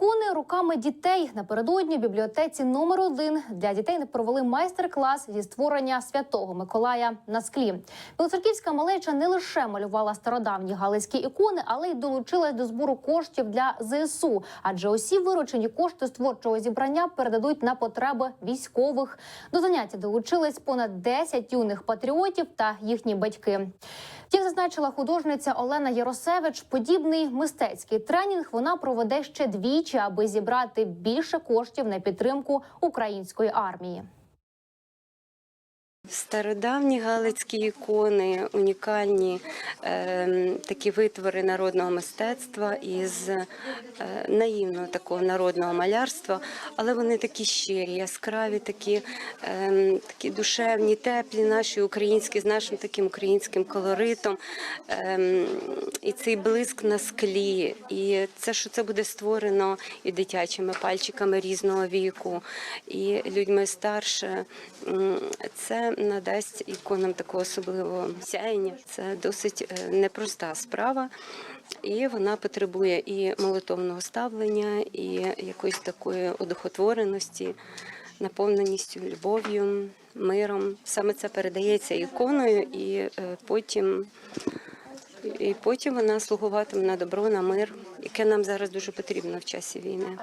ікони руками дітей напередодні в бібліотеці номер 1 для дітей провели майстер-клас зі створення святого Миколая на склі. Білоцерківська малеча не лише малювала стародавні галицькі ікони, але й долучилась до збору коштів для ЗСУ. Адже усі виручені кошти з творчого зібрання передадуть на потреби військових. До заняття долучились понад 10 юних патріотів та їхні батьки. Як зазначила художниця Олена Єросевич, подібний мистецький тренінг вона проведе ще двічі, аби зібрати більше коштів на підтримку української армії. Стародавні галицькі ікони, унікальні такі витвори народного мистецтва із е, наївного такого народного малярства, але вони такі щирі, яскраві, такі, е, такі душевні, теплі, наші українські, з нашим таким українським колоритом. Е, і цей блиск на склі, і це, що це буде створено і дитячими пальчиками різного віку, і людьми старше. Це надасть іконам такого особливого сяєння. Це досить непроста справа, і вона потребує і молитовного ставлення, і якоїсь такої одухотвореності, наповненістю любов'ю, миром. Саме це передається іконою, і е, потім. І потім вона слугуватиме на добро, на мир, яке нам зараз дуже потрібно в часі війни.